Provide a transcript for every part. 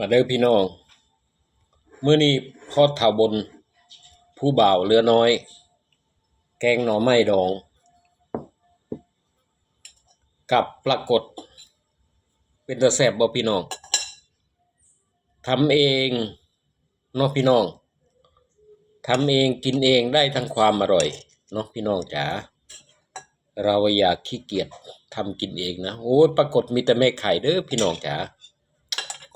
มาเด้อพี่น้องเมื้อนี้พ่อเฒ่าบน ผู้บ่าวเรือน้อย แกงหน่อไม้ดอง กับปรากฏ เป็นตะแซ่บบ่พี่น้องทำเองเนาะพี่น้องทำเองกินเองได้ทั้งความอร่อยเนาะพี่น้องจ๋าเราอย่าขี้เกียจทำกินเองนะโอ้ยปรากฏมีแต่แม่ไข่เด้อพี่น้องจ๋า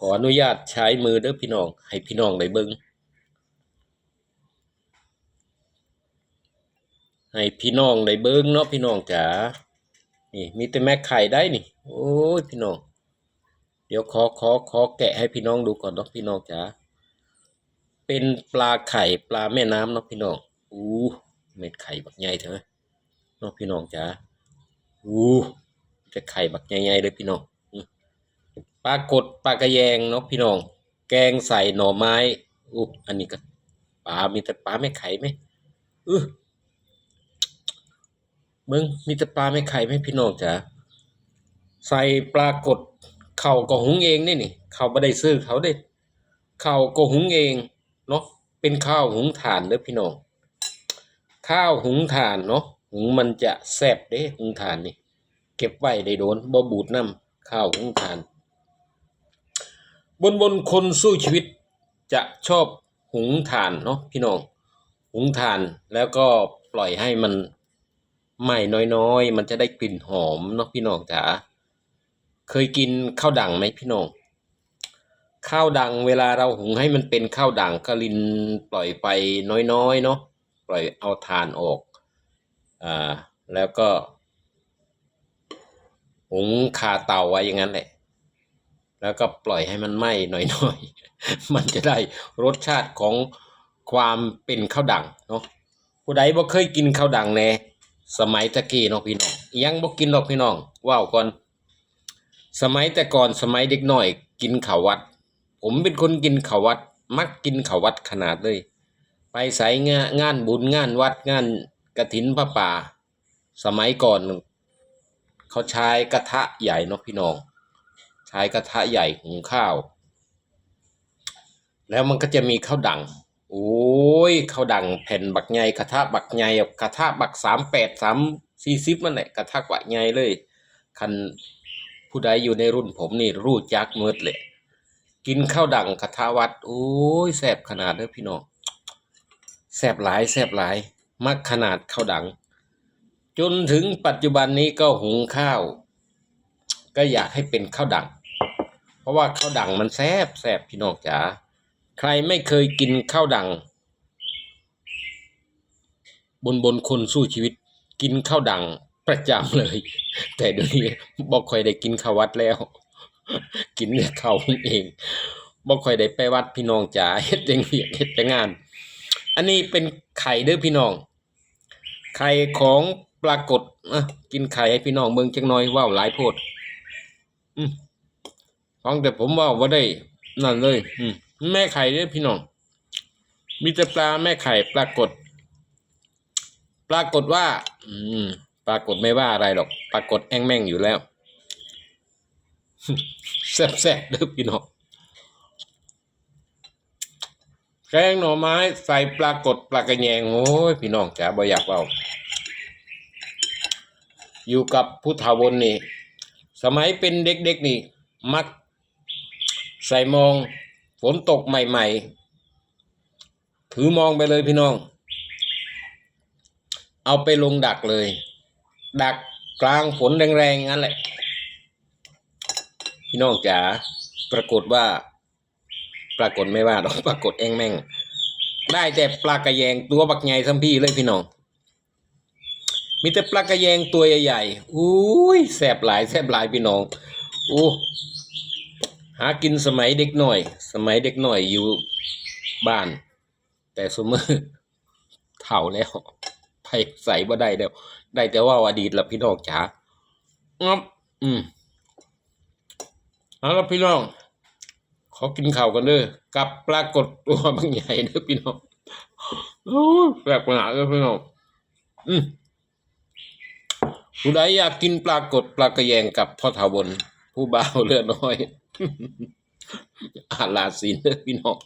ขออนุญาตใช้มือเด้อพี่น้อง ให้พี่น้องได้เบิ่งให้พี่น้องได้เบิ่งเนาะพี่น้องจ๋า นี่มีแต่แม่ไข่ได้นี่ โอ้ยพี่น้อง เดี๋ยวขอขอขอแกะให้พี่น้องดูก่อนเนาะพี่น้องจ๋า เป็นปลาไข่ปลาแม่น้ำเนาะพี่น้อง อู้เม็ดไข่บักใหญ่เถอะเนาะพี่น้องจ๋า อู้จะไข่บักใหญ่ๆเลยพี่น้อง ปลากดปลากระแยงเนาะพี่น้อง แกงใส่หน่อไม้อุ๊บอันนี้ก็ปลา มีแต่ปลาไม่ไข่ไหมเอือมึงมีแต่ปลาไม่ไข่ไหมพี่น้องจ๋าใส่ปลากดเข่าก็หุงเองนี่นี่เขาไม่ได้ซื้อเขาเด้เข่าก็หุงเองเนาะเป็นข้าวหุงถ่านเด้อพี่น้อง ข้าวหุงถ่านเนาะหุงมันจะแซ่บเด้หุงถ่านนี่ เก็บไว้ได้โดนบ่บูดน้ำข้าวหุงถ่าน บนบนคนสู้ชีวิตจะชอบหุงถ่านเนาะพี่น้อง หุงถ่านแล้วก็ปล่อยให้มันไหม้น้อยๆ มันจะได้กลิ่นหอมเนาะพี่น้องจ๋าเคยกินข้าวดังไหมพี่น้องข้าวดังเวลาเราหุงให้มันเป็นข้าวดังก็ลินปล่อยไปน้อยๆเนาะปล่อยเอาถ่านออกอ่าแล้วก็ หุงคาเตาไว้อย่างนั้นแหละ แล้วก็ปล่อยให้มันไหม้หน่อยๆ มันจะได้รสชาติของความเป็นข้าวดังเนาะผู้ใดบ่เคยกินข้าวดังแน่สมัยตะกี้เนาะพี่น้องยังบ่กินหรอกพี่น้องว้าวก่อน สมัยแต่ก่อนสมัยเด็กน้อย กินข้าววัด ผมเป็นคนกินข้าววัด มักกินข้าววัดขนาดเลย ไปใส่งานงานบุญงานวัดงานกฐินพระป่า สมัยก่อนเขาใช้กระทะใหญ่เนาะพี่น้อง ใช้กระทะใหญ่หุงข้าว แล้วมันก็จะมีข้าวดัง โอ้ยข้าวดังแผ่นบักใหญ่กระทะบักใหญ่กระทะบักสามแปดสามสี่สิบมันแหละกระทะบักใหญ่เลย คันผู้ใดอยู่ในรุ่นผมนี่รู้จักมืดเลยกินข้าวดังกระทะวัด โอ้ยแซบขนาดเด้อพี่น้องแซบหลายแซบหลายมักขนาดข้าวดัง จนถึงปัจจุบันนี้ก็หุงข้าว ก็อยากให้เป็นข้าวดัง เพราะว่าข้าวดังมันแซ่บแซ่บพี่น้องจ๋าใครไม่เคยกินข้าวดัง บนบนคนสู้ชีวิต กินข้าวดังประจำเลย แต่เดี๋ยวนี้บอกค่อยได้กินข้าววัดแล้ว กินแต่ข้าเองบอกค่อยได้ไปวัดพี่น้องจ๋าเฮ็ดจังเวียเฮ็ดจังงาน อันนี้เป็นไข่เด้อพี่น้อง ไข่ของปรากฏอะกินไข่ให้พี่น้องเบิ่งจังน้อยว้าวหลายโพดอืม ฟังแต่ผมว่าว่าได้นั่นเลย อืมแม่ไข่เนี่ยพี่น้อง มีแต่ปลาแม่ไข่ปรากฏ ปรากฏว่า อืม ปรากฏไม่ว่าอะไรหรอก ปรากฏแองแม่งอยู่แล้วแซ่บๆเด้อพี่น้องแกงหน่อไม้ใส่ปลากฏปลากระแยงโอ้ยพี่น้องจ๋าบ่อยากเบาอยู่กับผู้เฒ่าบนนี่ สมัยเป็นเด็กๆนี่ มัก ใส่มองฝนตกใหม่ ๆ ถือมองไปเลยพี่น้อง เอาไปลงดักเลย ดักกลางฝนแรงๆงั้นแหละ พี่น้องจ๋าปรากฏว่า ปรากฏไม่ว่าหรอกปรากฏเองแม่ง ได้แต่ปลากระแยงตัวบักใหญ่สัมพี่เลยพี่น้องมีแต่ปลากระแยงตัวใหญ่ๆ อุ้ยแสบหลายแสบหลายพี่น้อง อู้ หากินสมัยเด็กหน่อย สมัยเด็กหน่อยอยู่บ้าน แต่สมอเฒ่าแล้วไปใส่บ่ได้แล้วได้แต่ว่าอดีตละพี่น้องจ๋างับอืมเอาละพี่น้อง ขอกินข้าวกันเด้อกับปรากฏตัวบางใหญ่เด้อพี่น้องโอ้ยแปลกประหลาดเลยพี่น้อง อืมผู้ใดอยากกินปลากดปลากระแยงกับพ่อเฒ่าบนผู้บ่าวเลือดน้อย อาลาสินเด้อพี่น้อง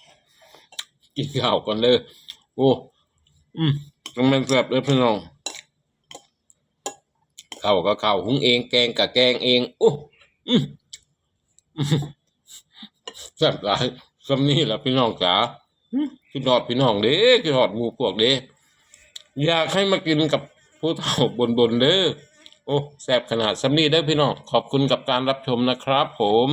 กินข้าวก่อนเด้อโอ้อืมต้องมันแซ่บเด้อพี่น้องข้าวก็ข้าวหุงเองแกงกับแกงเองโอ้อืมแซ่บหลายสำนี้ล่ะพี่น้องจ๋าอืมคิดฮอดพี่น้องเด้คิดฮอดหมูพวกเด้อยากให้มากินกับผู้เฒ่าบนๆเด้อโอ้แซ่บขนาดสำนี้เด้อพี่น้องขอบคุณกับการรับชมนะครับ ผม